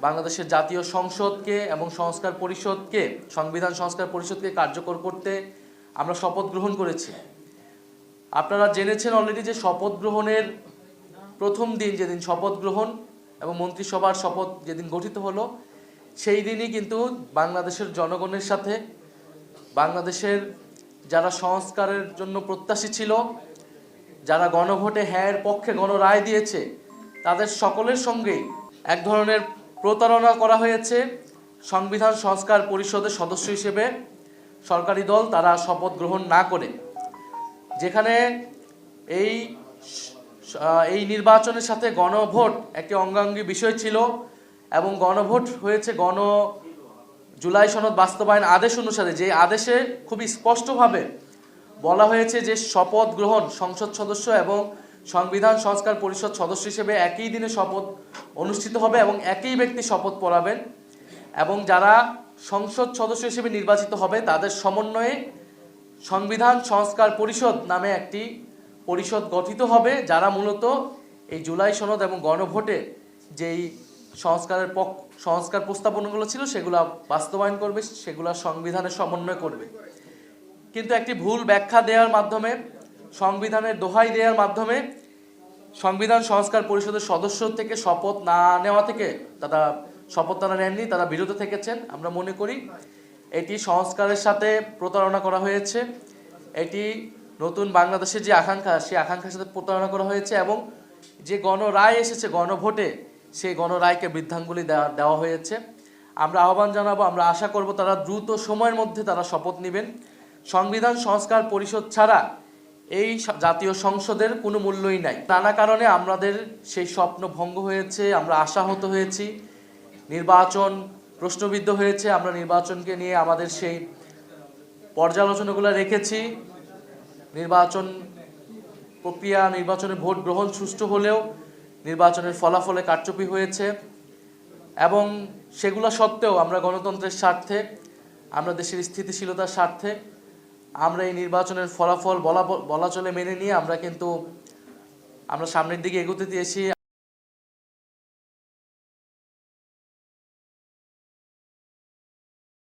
বাংলাদেশের জাতীয় সংসদকে এবং সংস্কার পরিষদকে, সংবিধান সংস্কার পরিষদকে কার্যকর করতে আমরা শপথ গ্রহণ করেছি। আপনারা জেনেছেন অলরেডি যে শপথ গ্রহণের প্রথম দিন যেদিন শপথ গ্রহণ এবং মন্ত্রিসভার শপথ যেদিন গঠিত হলো, সেই দিনই কিন্তু বাংলাদেশের জনগণের সাথে, বাংলাদেশের যারা সংস্কারের জন্য প্রত্যাশী ছিল, যারা গণভোটে হ্যাঁ পক্ষে গণরায় দিয়েছে, তাদের সকলের সঙ্গেই এক ধরনের প্রতারণা করা হয়েছে সংবিধান সংস্কার পরিষদের সদস্য হিসেবে সরকারি দল তারা শপথ গ্রহণ না করে। যেখানে এই এই নির্বাচনের সাথে গণভোট একটি অঙ্গাঙ্গী বিষয় ছিল এবং গণভোট হয়েছে গণ জুলাই সনদ বাস্তবায়ন আদেশ অনুসারে। যে আদেশে খুবই স্পষ্টভাবে বলা হয়েছে যে শপথ গ্রহণ সংসদ সদস্য এবং সংবিধান, সংস্কার পরিষদ সদস্য হিসেবে একই দিনে শপথ অনুষ্ঠিত হবে এবং একই ব্যক্তি শপথ পড়াবেন এবং যারা সংসদ সদস্য হিসেবে নির্বাচিত হবে, তাদের সমন্বয়ে সংবিধান, সংস্কার পরিষদ নামে একটি পরিষদ গঠিত হবে, যারা মূলত এই জুলাই সনদ এবং গণভোটে যেই সংস্কারের পক্ষ সংস্কার প্রস্তাবনাগুলো ছিল, সেগুলো বাস্তবায়ন করবে, সেগুলো সংবিধানের সমন্বয় করবে। কিন্তু একটি ভুল ব্যাখ্যা দেওয়ার মাধ্যমে সংবিধানের দোহাই দেওয়ার মাধ্যমে সংবিধান সংস্কার পরিষদের সদস্য থেকে শপথ না নেওয়া থেকে তারা শপথ তারা নেননি, তারা বিরত থেকেছেন। আমরা মনে করি এটি সংস্কারের সাথে প্রতারণা করা হয়েছে। এটি নতুন বাংলাদেশের যে আকাঙ্ক্ষা, সেই আকাঙ্ক্ষার সাথে প্রতারণা করা হয়েছে এবং যে গণরায় এসেছে, গণভোটে সেই গণরায়কে বৃদ্ধাঙ্গুলি দেওয়া দেওয়া হয়েছে। আমরা আহ্বান জানাব, আমরা আশা করব তারা দ্রুত সময়ের মধ্যে তারা শপথ নেবেন। সংবিধান সংস্কার পরিষদ ছাড়া এই জাতীয় সংসদের কোনো মূল্যই নাই। নানা কারণে আমাদের সেই স্বপ্ন ভঙ্গ হয়েছে, আমরা আশাহত হয়েছি। নির্বাচন প্রশ্নবিদ্ধ হয়েছে, আমরা নির্বাচনকে নিয়ে আমাদের সেই পর্যালোচনাগুলো রেখেছি। নির্বাচন প্রক্রিয়া নির্বাচনের ভোট গ্রহণ সুষ্ঠু হলেও নির্বাচনের ফলাফলে কারচুপি হয়েছে। এবং সেগুলো সত্ত্বেও আমরা গণতন্ত্রের স্বার্থে, আমরা দেশের স্থিতিশীলতার স্বার্থে আমরা এই নির্বাচনের ফলাফল বলা বলা চলে মেনে নিয়ে আমরা কিন্তু আমরা সামনের দিকে এগোতে দিয়েছি।